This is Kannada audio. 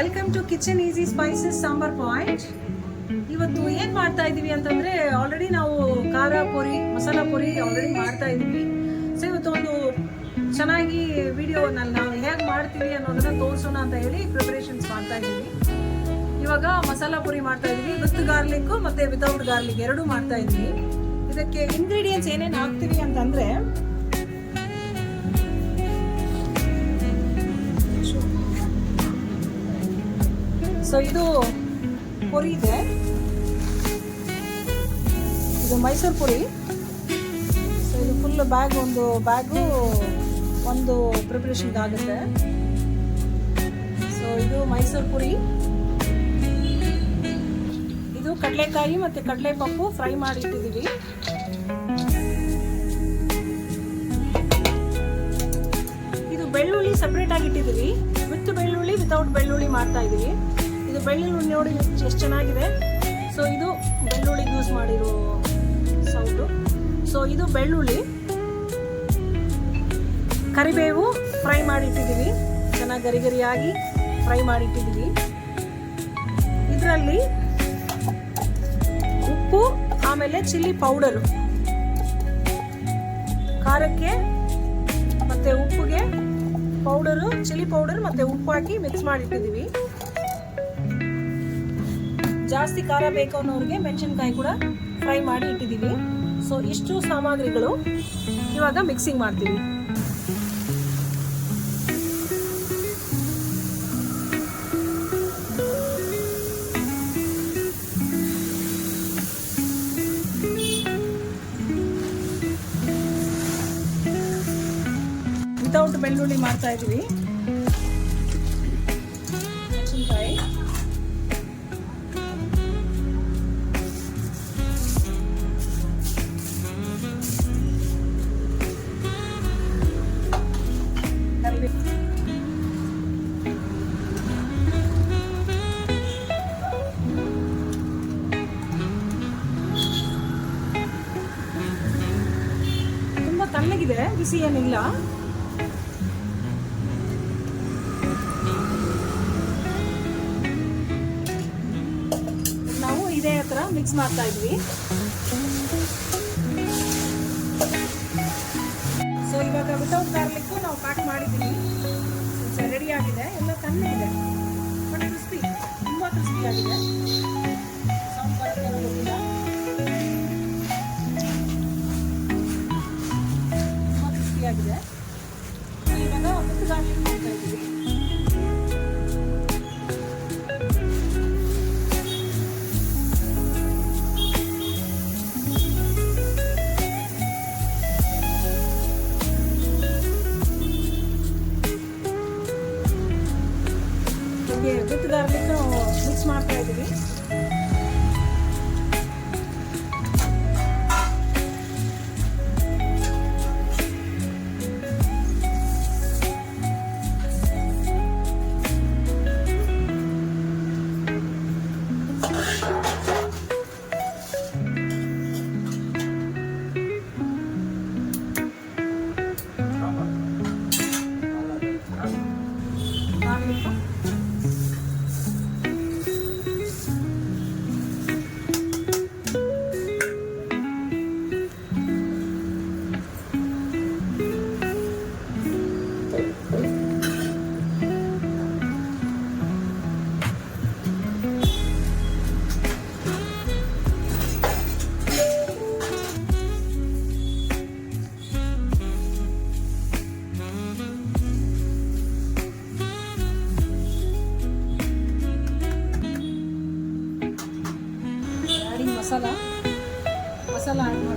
Welcome to kitchen easy spices sambar point ಇವತ್ತು ಏನು ಮಾಡ್ತಾ ಇದ್ದೀವಿ ಅಂತಂದರೆ ಆಲ್ರೆಡಿ ನಾವು ಖಾರ ಪುರಿ, ಮಸಾಲ ಪುರಿ ಆಲ್ರೆಡಿ ಮಾಡ್ತಾ ಇದ್ದೀವಿ ಸೊ ಇವತ್ತು ಒಂದು ಚೆನ್ನಾಗಿ ವಿಡಿಯೋನಲ್ಲಿ ನಾವು ಹೇಗೆ ಮಾಡ್ತೀವಿ ಅನ್ನೋದನ್ನ ತೋರಿಸೋಣ ಅಂತ ಹೇಳಿ ಪ್ರಿಪರೇಷನ್ಸ್ ಮಾಡ್ತಾ ಇದ್ದೀವಿ ಇವಾಗ ಮಸಾಲ ಪುರಿ ಮಾಡ್ತಾ ಇದ್ದೀವಿ ವಿತ್ ಗಾರ್ಲಿಕ್ ಮತ್ತೆ ವಿತೌಟ್ ಗಾರ್ಲಿಕ್ ಎರಡೂ ಮಾಡ್ತಾ ಇದ್ದೀವಿ ಇದಕ್ಕೆ ಇಂಗ್ರೀಡಿಯೆಂಟ್ಸ್ ಏನೇನು ಹಾಕ್ತೀವಿ ಅಂತಂದರೆ ಸೊ ಇದು ಪುರಿ ಇದೆ. ಇದು ಮೈಸೂರು ಪುರಿ. ಸೊ ಇದು ಫುಲ್ ಬ್ಯಾಗ್ ಒಂದು ಬ್ಯಾಗು ಒಂದು ಪ್ರಿಪ್ರೇಷನ್ ಆಗುತ್ತೆ. ಸೊ ಇದು ಮೈಸೂರು ಪುರಿ. ಇದು ಕಡಲೆಕಾಯಿ ಮತ್ತು ಕಡಲೆ ಪಪ್ಪು ಫ್ರೈ ಮಾಡಿ ಇಟ್ಟಿದ್ದೀವಿ ಇದು ಬೆಳ್ಳುಳ್ಳಿ ಸಪ್ರೇಟ್ ಆಗಿ ಇಟ್ಟಿದ್ದೀವಿ. ವಿತ್ ಬೆಳ್ಳುಳ್ಳಿ ವಿತೌಟ್ ಬೆಳ್ಳುಳ್ಳಿ ಮಾಡ್ತಾ ಇದ್ದೀವಿ. ಇದು ಬೆಳ್ಳುಳ್ಳಿ ನೋಡಿ ಎಷ್ಟು ಚೆನ್ನಾಗಿದೆ. ಸೊ ಇದು ಬೆಳ್ಳುಳ್ಳಿ ಯೂಸ್ ಮಾಡಿರೋ ಸೌಂಡು ಸೊ ಇದು ಬೆಳ್ಳುಳ್ಳಿ. ಕರಿಬೇವು ಫ್ರೈ ಮಾಡಿ ಇಟ್ಟಿದ್ದೀವಿ ಚೆನ್ನಾಗಿ ಗರಿ ಗರಿಯಾಗಿ ಫ್ರೈ ಮಾಡಿ ಇಟ್ಟಿದ್ದೀವಿ ಇದರಲ್ಲಿ ಉಪ್ಪು, ಆಮೇಲೆ ಚಿಲ್ಲಿ ಪೌಡರು. ಖಾರಕ್ಕೆ ಮತ್ತೆ ಉಪ್ಪಿಗೆ ಪೌಡರು, ಚಿಲ್ಲಿ ಪೌಡರ್ ಮತ್ತೆ ಉಪ್ಪು ಹಾಕಿ ಮಿಕ್ಸ್ ಮಾಡಿ ಇಟ್ಟಿದ್ದೀವಿ ಜಾಸ್ತಿ ಖಾರ ಬೇಕು ಅನ್ನೋರಿಗೆ ಮೆಣಸಿನ್ಕಾಯಿ ಕೂಡ ಫ್ರೈ ಮಾಡಿ ಇಟ್ಟಿದ್ದೀವಿ ಸೊ ಇಷ್ಟು ಸಾಮಗ್ರಿಗಳು ಇವಾಗ ಮಿಕ್ಸಿಂಗ್ ಮಾಡ್ತೀವಿ. ವಿತೌಟ್ ಬೆಳ್ಳುಳ್ಳಿ ಮಾಡ್ತಾ ಇದ್ದೀವಿ ತಣ್ಣಗಿದೆ ಬಿಸಿ ಏನಿಲ್ಲ. ನಾವು ಇದೇ ಹತ್ರ ಮಿಕ್ಸ್ ಮಾಡ್ತಾ ಇದ್ವಿ. ಸೊ ಇವಾಗ ವಿತೌಟ್ ಗಾರ್ಲಿಕ್ ನಾವು ಪ್ಯಾಕ್ ಮಾಡಿದ್ದೀವಿ ರೆಡಿ ಆಗಿದೆ. ಎಲ್ಲ ತಣ್ಣಗಿದೆ ಆಗಿದೆ. ಇವಾಗ ಒಂದು ಗಾರ್ಲಿಕ್ ಮಾಡ್ತಾ ಇದ್ದೀವಿ ವಿತ್ ಗಾರ್ಲಿಕ್ ಮಿಕ್ಸ್ ಮಾಡ್ತಾ ಇದ್ದೀವಿ. ಆ್ಯಡಿಂಗ್ ಮಸಾಲ